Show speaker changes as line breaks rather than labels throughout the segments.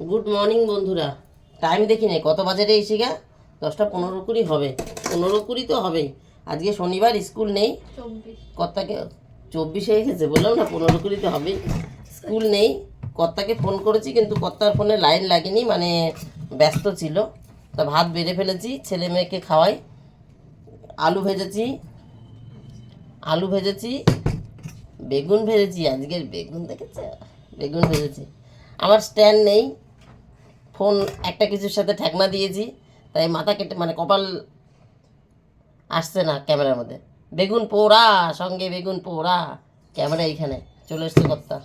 Good morning বন্ধুরা। Time দেখি নে কত বাজারে এসে গা দশটা পনেরো কুড়ি হবে। পনেরো কুড়ি তো হবেই। আজকে শনিবার স্কুল নেই। কর্তাকে চব্বিশে এসেছে বললাম না পনেরো কুড়ি তো হবেই। স্কুল নেই। কর্তাকে ফোন করেছি কিন্তু কর্তার ফোনে লাইন লাগেনি মানে ব্যস্ত ছিল। তা ভাত বেড়ে ফেলেছি ছেলে মেয়েকে খাওয়াই। আলু ভেজেছি। আলু ভেজেছি। বেগুন ভেজেছি আজকের বেগুন দেখেছে? বেগুন ভেজেছি। আমার স্ট্যান্ড নেই। ফোন একটা কিছুর সাথে ঠেকনা দিয়েছি তাই মাথা কেটে মানে কপাল আসছে না ক্যামেরার মধ্যে। বেগুন পোড়া সঙ্গে বেগুন পোড়া ক্যামেরা এইখানে। চলে এসছে কর্তা।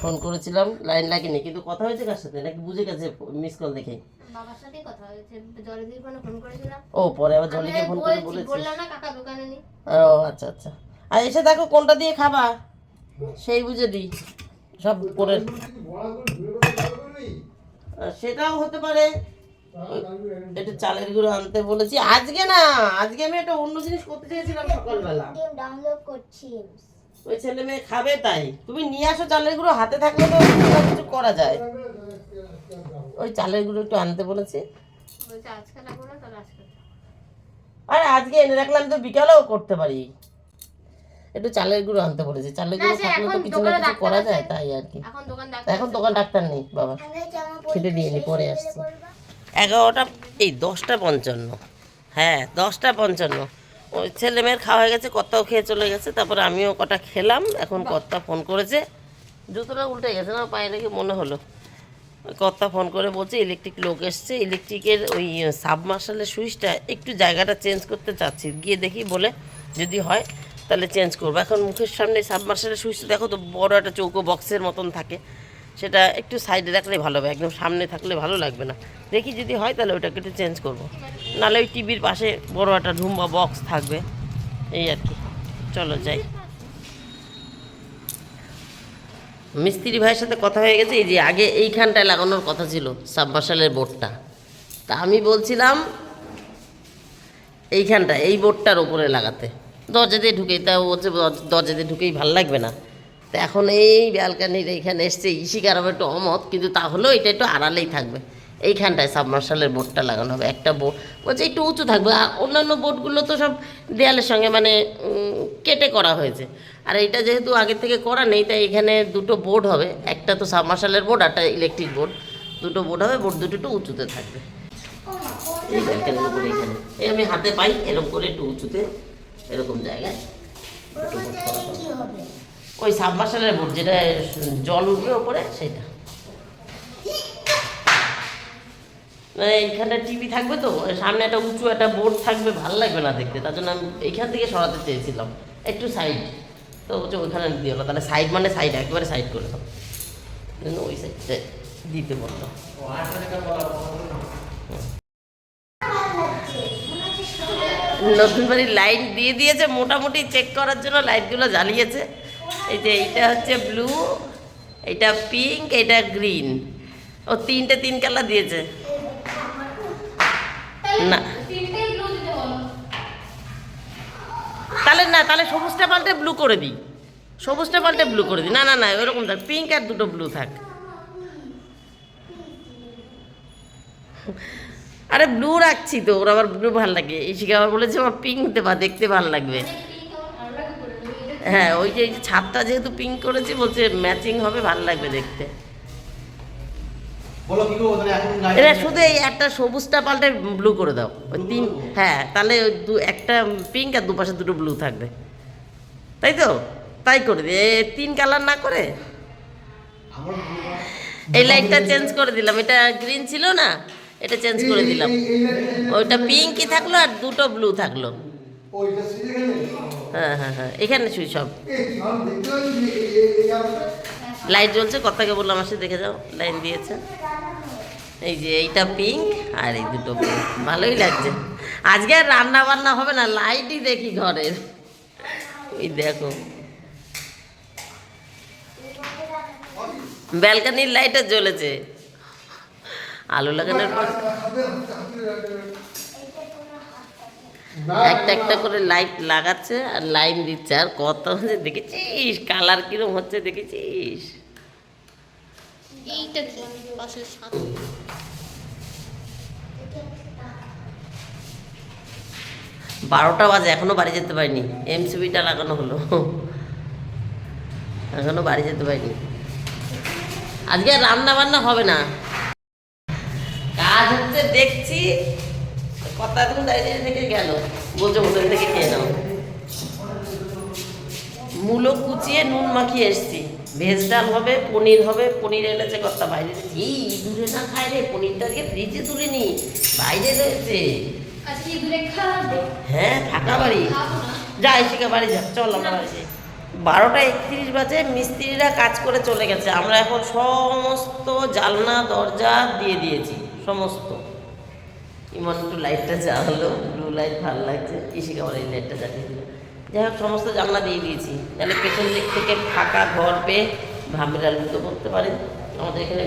ফোন করেছিলাম লাইন লাগেনি কিন্তু কথা হয়েছে কার সাথে? নাকি বুঝে গেছে মিস কল দেখে?
বাবার সাথে কথা হয়েছে জলদির ফোনে ফোন করেছিলাম।
ও পরে আবার
আমি
ফোন করে
বলেছি বললাম না কাকা দোকানে নেই।
ও আচ্ছা আচ্ছা। আর এসে দেখো কোনটা দিয়ে খাবা সেই বুঝে দিই। সব করে সেটাও হতে পারে। একটু চালের গুঁড়ো আনতে বলেছি। আজকে না আজকে আমি একটা অন্য জিনিস করতে চেয়েছিলাম সকালবেলা। ওই ছেলে মেয়ে খাবে তাই। তুমি নিয়ে আসো চালের গুঁড়ো হাতে থাকলে তো কিছু করা যায়। ওই চালের গুঁড়ো একটু আনতে বলেছি। আর আজকে এনে রাখলে আমি তো বিকালেও করতে পারি। একটু চালের গুঁড়ো আনতে বলেছি। চালের গুঁড়ো থাকলে তো কিছু না কিছু করা যায় তাই আর কি।
এখন দোকান ডাক্তার
এখন দোকান ডাক্তার নেই বাবা। খেতে দিয়ে নি পরে আসছি। এগারোটা এই দশটা পঞ্চান্ন। হ্যাঁ দশটা পঞ্চান্ন। ওই ছেলে মেয়ের খাওয়া হয়ে গেছে কর্তাও খেয়ে চলে গেছে। তারপরে আমিও কটা খেলাম এখন কর্তা ফোন করেছে। জুতোটা উল্টে গেছে না পায়ে লেগে মনে হলো। কর্তা ফোন করে বলছে ইলেকট্রিক লোক এসছে। ইলেকট্রিকের ওই সাবমার্শালের সুইচটা একটু জায়গাটা চেঞ্জ করতে চাচ্ছি। গিয়ে দেখি বলে যদি হয় তাহলে চেঞ্জ করব। এখন মুখের সামনে সাবমার্শালের সুইচটা দেখো তো বড় একটা চৌকো বক্সের মতন থাকে। সেটা একটু সাইডে রাখলে ভালো হবে, একদম সামনে থাকলে ভালো লাগবে না। দেখি যদি হয় তাহলে ওটাকে একটু চেঞ্জ করব। নাহলে ওই টিভির পাশে বড় একটা রুম বা বক্স থাকবে। এই আর কি। চলো যাই। মিস্ত্রি ভাইয়ের সাথে কথা হয়ে গেছে, এই যে আগে এইখানটায় লাগানোর কথা ছিল সাবমার্শালের বোর্ডটা। তা আমি বলছিলাম এইখানটা এই বোর্ডটার ওপরে লাগাতে। দরজা দিয়ে ঢুকেই তা ও দরজা দিয়ে ঢুকেই ভালো লাগবে না। তো এখন এই ব্যালকানির এইখানে এসছে ইশিকার হবে একটু অমত, কিন্তু তাহলেও এটা একটু আড়ালেই থাকবে। এইখানটায় সাবমার্শালের বোর্ডটা লাগানো হবে, একটা বোর্ড। বলছে একটু উঁচু থাকবে, আর অন্যান্য বোর্ডগুলো তো সব দেয়ালের সঙ্গে মানে কেটে করা হয়েছে। আর এটা যেহেতু আগে থেকে করা নেই, তাই এখানে দুটো বোর্ড হবে। একটা তো সাবমার্শালের বোর্ড একটা ইলেকট্রিক বোর্ড। দুটো বোর্ড হবে, বোর্ড দুটো একটু উঁচুতে থাকবে। এই ব্যালকানির উপরে এখানে। এই আমি হাতে পাই, এরকম করে একটু উঁচুতে এরকম জায়গায়। ওই সাবমার্শালের বোর্ড যেটা জল উঠবে ওপরে সেটা। মানে এইখানটা টিভি থাকবে তো সামনে একটা উঁচু একটা বোর্ড থাকবে ভালো লাগবে না দেখতে। তার জন্য আমি এইখান থেকে সরাতে চেয়েছিলাম একটু সাইড তো বলছে ওইখানে দিয়ে হলো তাহলে সাইড মানে সাইড একেবারে সাইড করে দাও। ওই সাইডটা দিতে বলল। নতুন বাড়ির লাইট দিয়ে দিয়েছে, মোটামুটি চেক করার জন্য লাইটগুলো জ্বালিয়েছে। এই যে এইটা হচ্ছে ব্লু এইটা পিঙ্ক এইটা গ্রিন ও তিনটে তিন কালার দিয়েছে। না। তাহলে না, তাহলে সবুজটা পাল্টে ব্লু করে দিই। সবুজটা পাল্টে ব্লু করে দিই। না না না ওরকম থাক। পিঙ্ক আর দুটো ব্লু থাক। আরে ব্লু রাখছি তো ওর আবার ব্লু ভালো লাগে। ইশিকা আবার বলেছে আমার পিঙ্ক দেবা দেখতে ভালো লাগবে।
আমার
হ্যাঁ ওই যে ছাদটা যেহেতু পিঙ্ক করেছি বলছে ম্যাচিং হবে ভালো লাগবে দেখতে।
লাইট
এটা শুধু এই একটা সবুজটা পাল্টে ব্লু করে দাও। ওই তিন হ্যাঁ তাহলে ওই দু একটা পিঙ্ক আর দুপাশে দুটো ব্লু থাকবে। তাই তো? তাই করে দিই তিন কালার না করে? এই লাইটটা চেঞ্জ করে দিলাম। এটা গ্রিন ছিল না? এটা চেঞ্জ করে দিলাম। ওইটা পিঙ্কই থাকল আর দুটো ব্লু থাকল। হ্যাঁ হ্যাঁ হ্যাঁ এখানে শুই সব। লাইট জ্বলছে কথাকে বললাম আসে দেখে যাও লাইন দিয়েছে। এই যে এইটা পিঙ্ক আর এই দুটো blue। ভালোই লাগছে। আজকে আর রান্না বান্না হবে না লাইটই দেখি ঘরের। ওই দেখো। ব্যালকানির লাইটও জ্বলেছে। আলু লাগানোর পর একটা একটা করে লাইট লাগাচ্ছে আর লাইন দিচ্ছে। আর কত হচ্ছে দেখেছিস কালার কিরম হচ্ছে দেখেছিস? বারোটা বাজে এখনও বাড়ি যেতে পারিনি। এমসিবিটা লাগানো হলো। এখনও বাড়ি যেতে পারিনি। আজকে আর রান্না বান্না হবে না। হচ্ছে দেখছি কথা তুমি দাঁড়িয়ে থেকে গেল। বলছো হোটেল থেকে খেয়ে নাও। মূলো কুচিয়ে নুন মাখিয়ে এসছি। ভেজ ডাল হবে পনির হবে পনির এনেছে কর্তা বাইরে এই দূরে না খায় রে পনিরটা আজকে ফ্রিজে তুলিনি বাইরে রয়েছে। হ্যাঁ ফাঁকা বাড়ি।
না।
যা এসিকা বাড়ি যা চল আমরা বাড়ি বারোটা একত্রিশ বাজে মিস্ত্রিরা কাজ করে চলে গেছে। আমরা এখন সমস্ত জালনা দরজা দিয়ে দিয়েছি। সমস্ত। ইমন একটু লাইটটা জ্বালালো ব্লু লাইট ভালো লাগছে ইসিকা বাড়ি লাইটটা জ্বালিয়ে দিল। যাই হোক সমস্ত জানলা দিয়ে দিয়েছি। তাহলে পেছন দিক থেকে ফাঁকা ঘর পেয়ে ভামিরাল লুতো করতে পারে। আমাদের এখানে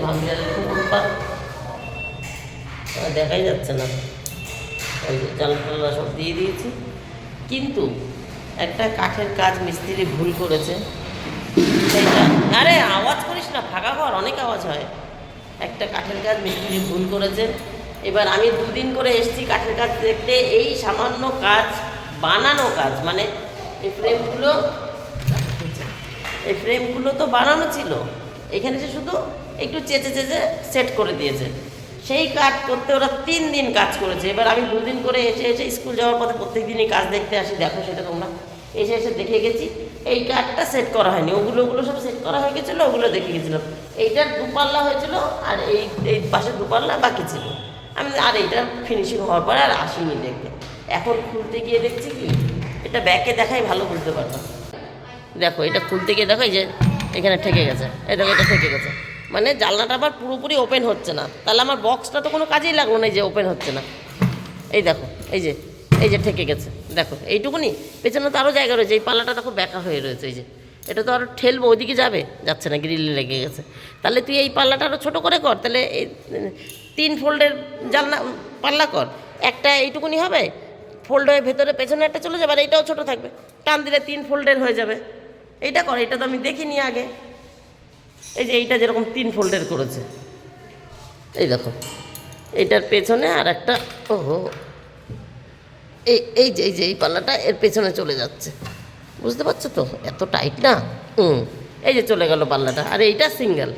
খুব উৎপাদ আহ, দেখাই যাচ্ছে না। ওই যে জানলা সব দিয়ে দিয়েছি। কিন্তু একটা কাঠের কাজ মিস্ত্রি ভুল করেছে। আরে আওয়াজ করিস না ফাঁকা ঘর অনেক আওয়াজ হয়। একটা কাঠের কাজ মিস্ত্রি ভুল করেছে। এবার আমি দুদিন করে এসেছি কাঠের কাজ দেখতে। এই সামান্য কাজ, বানানো কাজ মানে এই ফ্রেমগুলো এই ফ্রেমগুলো তো বানানো ছিল। এখানে যে শুধু একটু চেঁচে চেঁচে সেট করে দিয়েছে। সেই কাজ করতে ওরা তিন দিন কাজ করেছে। এবার আমি দুদিন করে এসে এসে স্কুল যাওয়ার পথে প্রত্যেক দিনই কাজ দেখতে আসি। দেখো সেটা তোমরা। এসে এসে দেখে গেছি। এই কাঠটা সেট করা হয়নি। ওগুলো ওগুলো সব সেট করা হয়ে গেছিল, ওগুলো দেখে গেছিলাম। এইটার দুপাল্লা হয়েছিল আর এই এই পাশে দুপাল্লা বাকি ছিল। আমি, আর এইটা ফিনিশিং হওয়ার পরে আর আসিনি দেখতে। এখন খুলতে গিয়ে দেখছি কি, এটা ব্যাকে দেখাই ভালো বুঝতে পারতাম। দেখো, এটা খুলতে গিয়ে দেখো এই যে, এখানে ঠেকে গেছে। এই দেখো, এটা ঠেকে গেছে। মানে জানলাটা আবার পুরোপুরি ওপেন হচ্ছে না। তাহলে আমার বক্সটা তো কোনো কাজেই লাগল না এই যে ওপেন হচ্ছে না। এই দেখো, এই যে এই যে ঠেকে গেছে। দেখো, এইটুকুনি। পেছনে তো আরও জায়গা রয়েছে, এই পাল্লাটা দেখো ব্যাকা হয়ে রয়েছে, এই যে। এটা তো আরও ঠেলবো, ওইদিকে যাবে? যাচ্ছে না, গ্রিলে লেগে গেছে। তাহলে তুই এই পাল্লাটা আরও ছোটো করে কর, তাহলে এই, তিন ফোল্ডের জানলা, পাল্লা কর। একটা এইটুকুনি হবে, ফোল্ড হয়ে ভেতরে, পেছনে একটা চলে যাবে, আর এইটাও ছোটো থাকবে। টান দিলে তিন ফোল্ডের হয়ে যাবে। এইটা কর এটা তো আমি দেখিনি আগে। এই যে এইটা যেরকম তিন ফোল্ডের করেছে। এই দেখো, এইটার পেছনে আর একটা, ওহো। এই এই যে এই যে, এই পাল্লাটা এর পেছনে চলে যাচ্ছে। বুঝতে পারছ তো? এত টাইট না? হুম। এই যে চলে গেল পাল্লাটা। আর এইটা সিঙ্গেল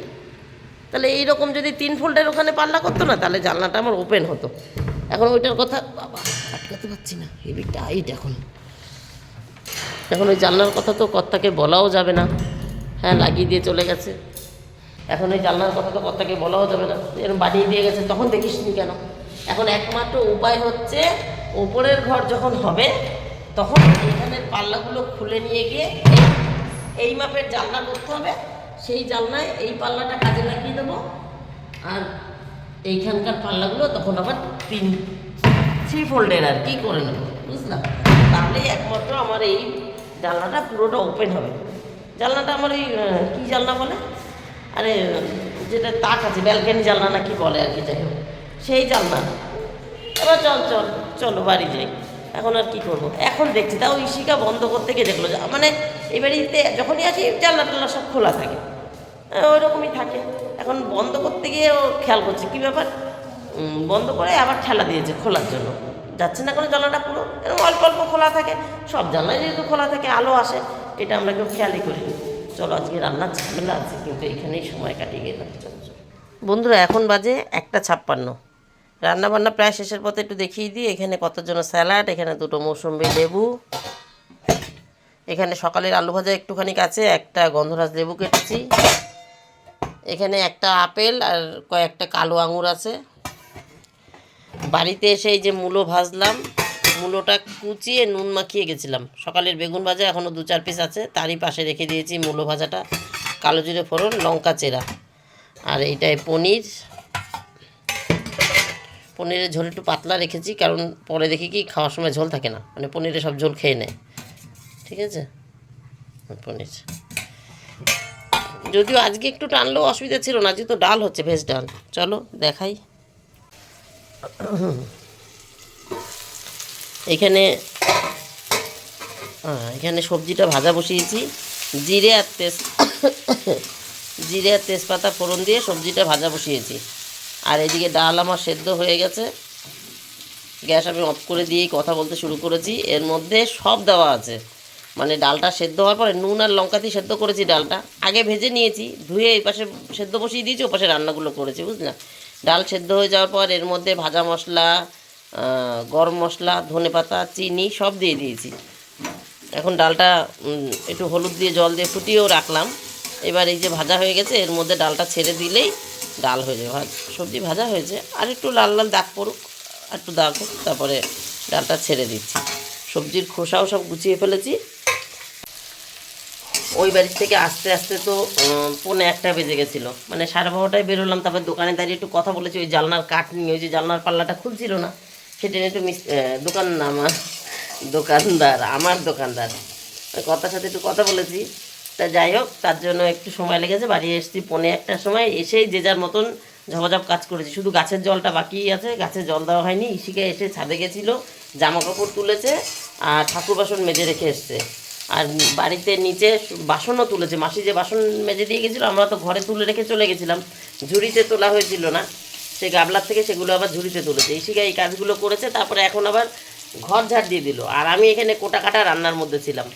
তাহলে এইরকম যদি তিন ফোল্ডের ওখানে পাল্লা করতো না, তাহলে জানলাটা আমার ওপেন হতো। এখন ওইটার কথা, বাবা, আটকাতে পারছি না। হেভি টাইট এখন। এখন ওই জানলার কথা তো কর্তাকে বলাও যাবে না। হ্যাঁ লাগিয়ে দিয়ে চলে গেছে। এখন ওই জানলার কথা তো কর্তাকে বলাও যাবে না। এরকম বানিয়ে দিয়ে গেছে, তখন দেখিস নি কেন? এখন একমাত্র উপায় হচ্ছে ওপরের ঘর যখন হবে তখন এখানের পাল্লাগুলো খুলে নিয়ে গিয়ে এই মাপের জানলা করতে হবে। সেই জানলায় এই পাল্লাটা কাজে লাগিয়ে দেবো। আর এইখানকার পাল্লাগুলো তখন আবার তিন থ্রি ফোল্ডের আর কি করে নেব বুঝলাম? তাহলেই একমাত্র আমার এই জানলাটা পুরোটা ওপেন হবে। জানলাটা আমার আহ, কী জানলা বলে? আরে যেটা তাক আছে ব্যালকানি জানলা না কি বলে আর কি যাই হোক। সেই জানলা। এবার চল চল চলো বাড়ি যাই। এখন আর কি করব? এখন দেখছি তাও ইশিকা বন্ধ করতে গিয়ে দেখল মানে এই বাড়িতে যখনই আসি জানলা টাল্লা সব খোলা থাকে। আহ, ওইরকমই থাকে। এখন বন্ধ করতে গিয়ে ও খেয়াল করছে কী ব্যাপার? বন্ধ করে আবার ঠেলা দিয়েছে খোলার জন্য। যাচ্ছে না কোনো জানলাটা পুরো? এরকম অল্প অল্প খোলা থাকে। সব জানলাই যেহেতু খোলা থাকে আলো আসে এটা আমরা কেউ খেয়ালই করিনি চলো আজকে রান্নার ঝামেলা আছে কিন্তু এখানেই সময় কাটিয়ে গেলাম। বন্ধুরা এখন বাজে একটা ছাপ্পান্ন। রান্না বান্না প্রায় শেষের পথে একটু দেখিয়ে দিই। এখানে কতর জন্য স্যালাড, এখানে দুটো মৌসুম্বি লেবু। এখানে সকালের আলু ভাজা একটুখানি কাছে, একটা গন্ধরাজ লেবু কেটেছি। এখানে একটা আপেল আর কয়েকটা কালো আঙুর আছে। বাড়িতে এসে এই যে মূলো ভাজলাম, মূলোটা কুচিয়ে নুন মাখিয়ে গেছিলাম। সকালের বেগুন ভাজা এখনও দু চার পিস আছে। তারই পাশে রেখে দিয়েছি মূলো ভাজাটা। কালো জিরে ফোড়ন, লঙ্কা চেরা। আর এইটাই পনির। পনিরের ঝোল একটু পাতলা রেখেছি, কারণ পরে দেখি কি খাওয়ার সময় ঝোল থাকে না। মানে পনিরে সব ঝোল খেয়ে নেয়। ঠিক আছে? পনির। যদিও আজকে একটু টানলেও অসুবিধা ছিল না, যেহেতু ডাল হচ্ছে, ভেজ ডাল। চলো, দেখাই। এখানে এখানে সবজিটা ভাজা বসিয়েছি। জিরে আর তেজ, জিরে আর তেজপাতা ফোড়ন দিয়ে সবজিটা ভাজা বসিয়েছি। আর এদিকে ডাল আমার সেদ্ধ হয়ে গেছে। গ্যাস আমি অফ করে দিয়েই কথা বলতে শুরু করেছি। এর মধ্যে সব দেওয়া আছে। মানে ডালটা সেদ্ধ হওয়ার পরে নুন আর লঙ্কা দিয়ে সেদ্ধ করেছি ডালটা। আগে ভেজে নিয়েছি, ধুয়ে এই পাশে সেদ্ধ বসিয়ে দিয়েছি ও পাশে রান্নাগুলো করেছি, বুঝলা? ডাল সেদ্ধ হয়ে যাওয়ার পর এর মধ্যে ভাজা মশলা গরম মশলা, ধনে পাতা, চিনি সব দিয়ে দিয়েছি। এখন ডালটা একটু হলুদ দিয়ে জল দিয়ে ফুটিয়েও রাখলাম। এবার এই যে ভাজা হয়ে গেছে, এর মধ্যে ডালটা ছেড়ে দিলেই ডাল হয়ে যাবে সবজি ভাজা হয়েছে। আর একটু লাল লাল দাগ পড়ুক, আর একটু দাগ হোক, তারপরে ডালটা ছেড়ে দিচ্ছি। সবজির খোসাও সব গুছিয়ে ফেলেছি। ওই বাড়ির থেকে আস্তে আস্তে তো পৌনে একটা বেজে গেছিল। মানে সাড়ে বারোটায় বেরোলাম তারপর দোকানে দাঁড়িয়ে একটু কথা বলেছি। ওই জালনার কাঠ নিয়ে, ওই যে জালনার পাল্লাটা খুলছিল না, সেটা একটু মিস দোকান আমার, দোকানদার আমার দোকানদার। কথার সাথে একটু কথা বলেছি। তা যাই হোক, তার জন্য একটু সময় লেগেছে। বাড়ি এসেছি পৌনে একটার সময়। এসেই যে যার মতন ঝপাঝপ কাজ করেছি। শুধু গাছের জলটা বাকি আছে, গাছে জল দেওয়া হয়নি। ইসিকে এসে ছাদে গেছিল জামা কাপড় তুলেছে আর ঠাকুর বাসন মেজে রেখে এসছে। আর বাড়িতে নিচে বাসনও তুলেছে। মাসি যে বাসন মেজে দিয়ে গেছিল, আমরা তো ঘরে তুলে রেখে চলে গেছিলাম। ঝুড়িতে তোলা হয়েছিল না। সেই গাবলার থেকে সেগুলো আবার ঝুড়িতে তুলেছে। ইসিকা এই কাজগুলো করেছে, তারপরে এখন আবার ঘর ঝাড় দিয়ে দিল। আর আমি এখানে কোটা কাটা রান্নার মধ্যে ছিলাম।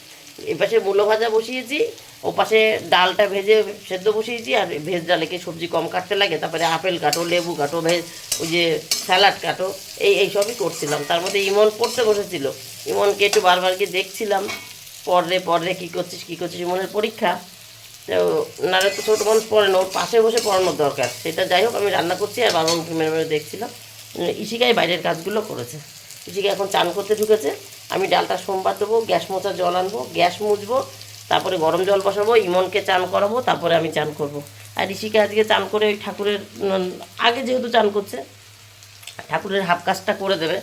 এপাশে মূলো ভাজা বসিয়েছি, ও পাশে ডালটা ভেজে সেদ্ধ বসিয়েছি, আর ভেজ ডালেকে সবজি কম কাটতে লাগে, তারপরে আপেল কাটো, লেবু কাটো, ভেজ, ওই যে স্যালাড কাটো, এই এই সবই করছিলাম। তার মধ্যে ইমন পড়তে বসেছিল। ইমনকে একটু বারবার গিয়ে দেখছিলাম পরে পরে কী করছিস কী করছিস, ইমনের পরীক্ষা। তো নারে তো ছোটো মানুষ পড়ে না, ওর পাশে বসে পড়ানোর দরকার। সেটা যাই হোক, আমি রান্না করছি, আর বাবা মুখে মেরে মেরে দেখছিলাম। ইশিকাই বাইরের কাজগুলো করেছে। ইশিকা এখন চান করতে ঢুকেছে। আমি ডালটা সোমবার দেবো, গ্যাস মোচা জল আনব, গ্যাস মুছবো, তারপরে গরম জল বসাবো, ইমনকে চান করাবো, তারপরে আমি চান করব। আর ঋষিকে আজকে চান করে ওই ঠাকুরের আগে যেহেতু চান করছে, ঠাকুরের হাফ কাজটা করে দেবে।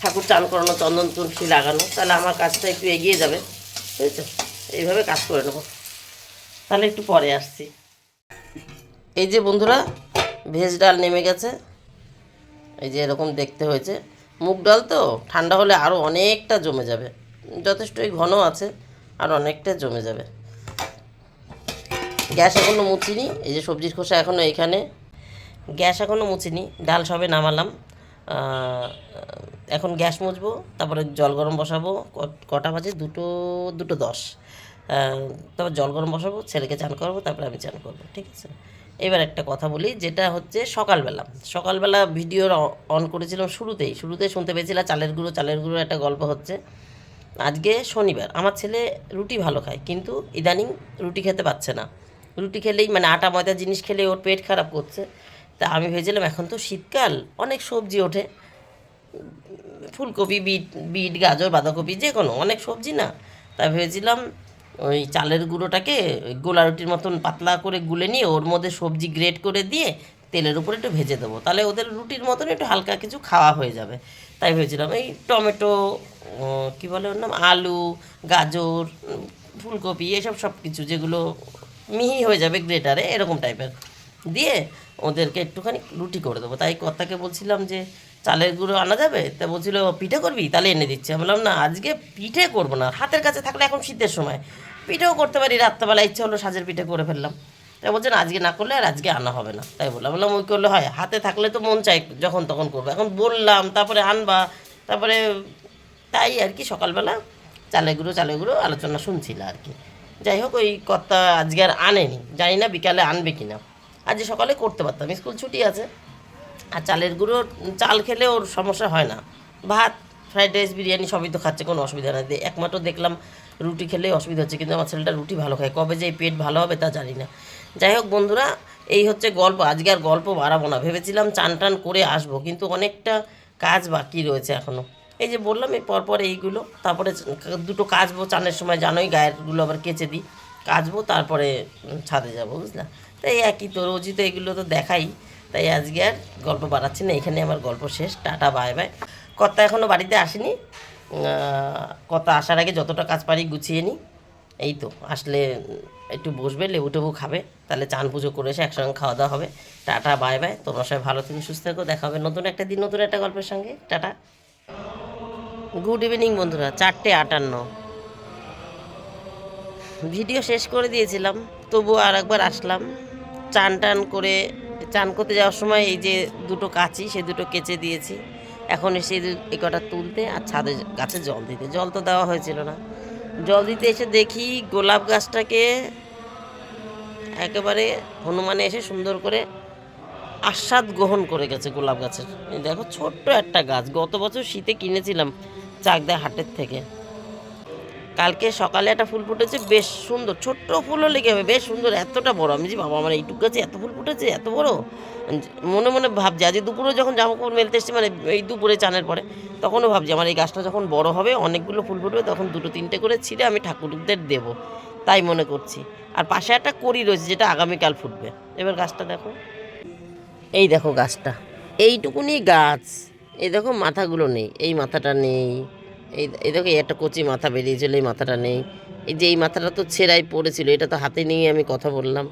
ঠাকুর চান করানো, চন্দন তুলসী লাগানো, তাহলে আমার কাজটা একটু এগিয়ে যাবে, বুঝেছ? এইভাবে কাজ করে নেব। তাহলে একটু পরে আসছি। এই যে বন্ধুরা, ভেজ ডাল নেমে গেছে। এই যে এরকম দেখতে হয়েছে। মুগ ডাল তো, ঠান্ডা হলে আরও অনেকটা জমে যাবে। যথেষ্টই ঘন আছে, আর অনেকটা জমে যাবে। গ্যাস এখনও মুছিনি, এই যে সবজির খোসা এখনও এখানে। গ্যাস এখনও মুছিনি, ডাল সবে নামালাম। এখন গ্যাস মুছবো, তারপরে জল গরম বসাবো কটা বাজে? দুটো দুটো দশ। তারপর জল গরম বসাবো, ছেলেকে চান করব, তারপরে আমি চান করব, ঠিক আছে? এবার একটা কথা বলি, যেটা হচ্ছে সকালবেলা। সকালবেলা ভিডিও অন করেছিলাম শুরুতেই। শুরুতেই শুনতে পেয়েছিলাম চালের গুঁড়ো চালের গুঁড়ো একটা গল্প হচ্ছে। আজকে শনিবার। আমার ছেলে রুটি ভালো খায়, কিন্তু ইদানিং রুটি খেতে পাচ্ছে না। রুটি খেলেই মানে আটা, ময়দা জিনিস খেলে ওর পেট খারাপ করছে। তা আমি ভেবেছিলাম এখন তো শীতকাল, অনেক সবজি ওঠে। ফুলকপি, বিট বিট, গাজর, বাঁধাকপি যে কোনো অনেক সবজি না। তা ভেবেছিলাম ওই চালের গুঁড়োটাকে গোলা রুটির মতন পাতলা করে গুলে নিয়ে ওর মধ্যে সবজি গ্রেট করে দিয়ে তেলের উপরে একটু ভেজে দেবো। তাহলে ওদের রুটির মতন একটু হালকা কিছু খাওয়া হয়ে যাবে। তাই ভেবেছিলাম এই টমেটো কী বলে ওর নাম? আলু, গাজর, ফুলকপি, এসব সব কিছু যেগুলো মিহি হয়ে যাবে গ্রেটারে, এরকম টাইপের দিয়ে ওদেরকে একটুখানি রুটি করে দেবো। তাই কর্তাকে বলছিলাম যে চালের গুঁড়ো আনা যাবে? তা বলছিল, পিঠে করবি? তাহলে এনে দিচ্ছি। আমি বললাম, না, আজকে পিঠে করব না, হাতের কাছে থাকলে এখন শীতের সময়। পিঠেও করতে পারি, রাত্রেবেলা ইচ্ছে হলো সাজের পিঠে করে ফেললাম। তাই বলছেন আজকে না করলে আর আজকে আনা হবে না। তাই বললাম বললাম, ওই করলে হয়, হাতে থাকলে তো মন চাই যখন তখন করব। এখন বললাম, তারপরে আনবা, তারপরে তাই আর কি সকালবেলা চালে গুঁড়ো চালে গুঁড়ো আলোচনা শুনছিল আর কি। যাই হোক, ওই কর্তা আজকে আর আনেনি, জানি না বিকালে আনবে কিনা। আজ সকালে করতে পারতাম, স্কুল ছুটি আছে। আর চালের গুঁড়ো, চাল খেলে ওর সমস্যা হয় না। ভাত, ফ্রাইড রাইস, বিরিয়ানি সবই তো খাচ্ছে, কোনো অসুবিধা নেই। একমাত্র দেখলাম রুটি খেলেই অসুবিধা হচ্ছে, কিন্তু আমার ছেলেটা রুটি ভালো খায়। কবে যে পেট ভালো হবে তা জানি না। যাই হোক বন্ধুরা, এই হচ্ছে গল্প। আজকে আর গল্প বাড়াবো না। ভেবেছিলাম চান টান করে আসব, কিন্তু অনেকটা কাজ বাকি রয়েছে এখনও এই যে বললাম, এই পরপর এইগুলো, তারপরে দুটো কাচবো চানের সময়, জানোই গায়েরগুলো আবার কেচে দিই। কাচবো, তারপরে ছাদে যাব, বুঝলা? তাই একই তো, রোজই তো এগুলো তো দেখাই। তাই আজকে আর গল্প বাড়াচ্ছি না, এখানে আমার গল্প শেষ, টাটা বাই বাই কর্তা এখনও বাড়িতে আসেনি। কর্তা আসার আগে যতটা কাজ পারি গুছিয়ে নিই এই তো, আসলে একটু বসবে, লেবু টেবু খাবে, তাহলে চান পুজো করে এসে একসঙ্গে খাওয়া দাওয়া হবে। টাটা বাই বাই তোমরা সবাই ভালো থেকে, সুস্থ থেকো, দেখা হবে নতুন একটা দিন, নতুন একটা গল্পের সঙ্গে। টাটা। গুড ইভিনিং বন্ধুরা, চারটে আটান্ন। ভিডিও শেষ করে দিয়েছিলাম, তবুও আর একবার আসলাম। চান টান করে চান করতে যাওয়ার সময় এই যে দুটো কাচি, সে দুটো কেচে দিয়েছি। এখন এসে এই কটা তুলতে আর ছাদে গাছে জল দিতে। জল তো দেওয়া হয়েছিল না। জল দিতে এসে দেখি গোলাপ গাছটাকে একেবারে হনুমানে এসে সুন্দর করে আস্বাদ গ্রহণ করে গেছে গোলাপ গাছের। দেখো ছোট্ট একটা গাছ। গত বছর শীতে কিনেছিলাম চাকদা হাটের থেকে। কালকে সকালে একটা ফুল ফুটেছে, বেশ সুন্দর। ছোট্ট ফুল হলে কি হবে? বেশ সুন্দর, এতটা বড়। আমি যে বাবা, আমার এইটুকু গাছে এত ফুল ফুটেছে, এত বড়? মনে মনে ভাবছি আজ দুপুরে যখন জামা কাপড় মেলতে এসেছি মানে এই দুপুরে চানের পরে, তখনও ভাবছি, আমার এই গাছটা যখন বড় হবে, অনেকগুলো ফুল ফুটবে, তখন দুটো তিনটে করে ছিঁড়ে আমি ঠাকুরদের দেবো। তাই মনে করছি। আর পাশে একটা করি রয়েছে, যেটা আগামীকাল ফুটবে। এবার গাছটা দেখো। এই দেখো গাছটা। এইটুকুনি গাছ। এই দেখো, মাথাগুলো নেই। এই মাথাটা নেই। এই এই দেখো একটা কচি মাথা বেরিয়েছিল এই মাথাটা নেই। এই যে এই মাথাটা তো ছেঁড়াই পড়েছিল, এটা তো হাতে নিয়ে আমি কথা বললাম।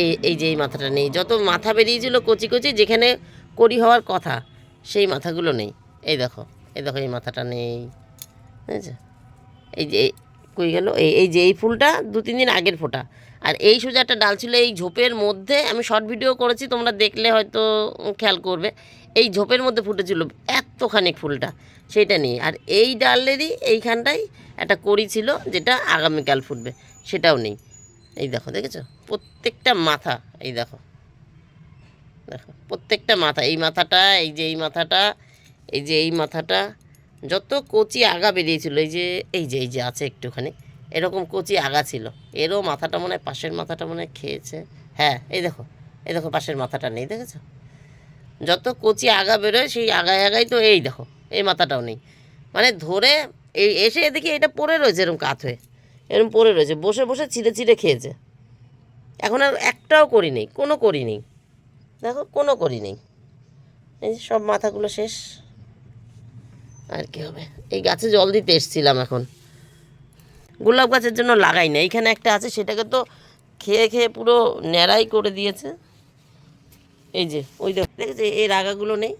এই এই যে এই মাথাটা নেই, যত মাথা বেরিয়েছিল কচি কচি, যেখানে করি হওয়ার কথা, সেই মাথাগুলো নেই। এই দেখো এই দেখো এই মাথাটা নেই। বুঝেছ? এই যে কই গেল? এই এই যে এই ফুলটা, দু তিন দিন আগের ফোটা। আর এই সোজা একটা ডাল ছিল, এই ঝোপের মধ্যে আমি শর্ট ভিডিও করেছি, তোমরা দেখলে হয়তো খেয়াল করবে। এই ঝোপের মধ্যে ফুটেছিল এতখানি ফুলটা, সেইটা নিয়ে। আর এই ডালেরই এইখানটায় একটা কড়ি ছিল যেটা আগামীকাল ফুটবে, সেটাও নেই। এই দেখো, দেখেছ? প্রত্যেকটা মাথা, এই দেখো। দেখো, প্রত্যেকটা মাথা, এই মাথাটা, এই যে এই মাথাটা, এই যে এই মাথাটা, যত কচি আগা বেরিয়েছিল, এই যে এই যে এই যে আছে একটুখানি, এরকম কচি আগা ছিল। এরও মাথাটা মনে হয় পাশের মাথাটা মনে হয় খেয়েছে। হ্যাঁ এই দেখো এই দেখো পাশের মাথাটা নেই, দেখেছ? যত কচি আগা বেরোয়, সেই আগায় আগায় তো এই দেখো, এই মাথাটাও নেই। মানে ধরে এই এসে দেখি এটা পড়ে রয়েছে এরকম কাত হয়ে। এরকম পড়ে রয়েছে, বসে বসে ছিঁড়ে ছিঁড়ে খেয়েছে। এখন আর একটাও করি নেই, কোনো করি নেই। দেখো, কোনো করি নেই। এই যে সব মাথাগুলো শেষ। আর কি হবে? এই গাছে জল দিতে এসছিলাম এখন। গোলাপ গাছের জন্য লাগাই না এইখানে একটা আছে, সেটাকে তো খেয়ে খেয়ে পুরো ন্যাড়াই করে দিয়েছে। এই যে, ওই দেখো, দেখেছ? এর আগাগুলো নেই।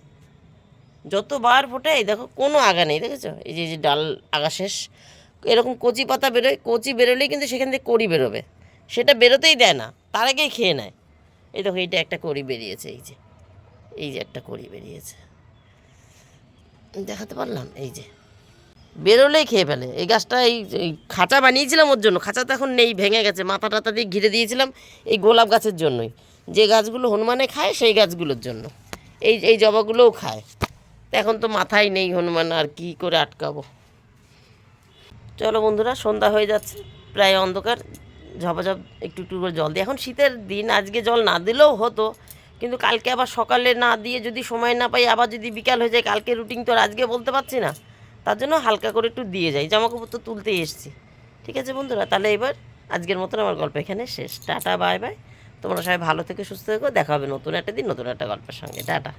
যতবার ফোটে, এই দেখো, কোনো আগা নেই, দেখেছ? এই যে ডাল আগা শেষ। এরকম কচি পাতা বেরোয়, কচি বেরোলেই কিন্তু সেখান থেকে কড়ি বেরোবে। সেটা বেরোতেই দেয় না, তার আগেই খেয়ে নেয়। এই দেখো, এইটা একটা কড়ি বেরিয়েছে, এই যে। এই যে একটা কড়ি বেরিয়েছে। দেখাতে পারলাম, এই যে। বেরোলেই খেয়ে ফেলে। এই গাছটা এই খাঁচা বানিয়েছিলাম ওর জন্য। খাঁচা তো এখন নেই, ভেঙে গেছে। মাথা টাথা দিয়ে ঘিরে দিয়েছিলাম এই গোলাপ গাছের জন্যই। যে গাছগুলো হনুমানে খায়, সেই গাছগুলোর জন্য। এই এই জবাগুলোও খায়। এখন তো মাথায় নেই হনুমান, আর কি করে আটকাবো? চলো বন্ধুরা, সন্ধ্যা হয়ে যাচ্ছে, প্রায় অন্ধকার। ঝপাঝপ, একটু একটু করে জল দিই। এখন শীতের দিন, আজকে জল না দিলেও হতো, কিন্তু কালকে আবার সকালে না দিয়ে যদি সময় না পাই, আবার যদি বিকাল হয়ে যায়, কালকে রুটিন তো আর আজকে বলতে পারছি না। তার জন্য হালকা করে একটু দিয়ে যাই। জামা কাপড় তো তুলতেই এসছি। ঠিক আছে বন্ধুরা, তাহলে এবার আজকের মতন আমার গল্প এখানে শেষ। Tata, bye bye. তোমরা সবাই ভালো থেকে সুস্থ থেকো, দেখা হবে নতুন একটা দিন, নতুন একটা গল্পের সঙ্গে। টাটা।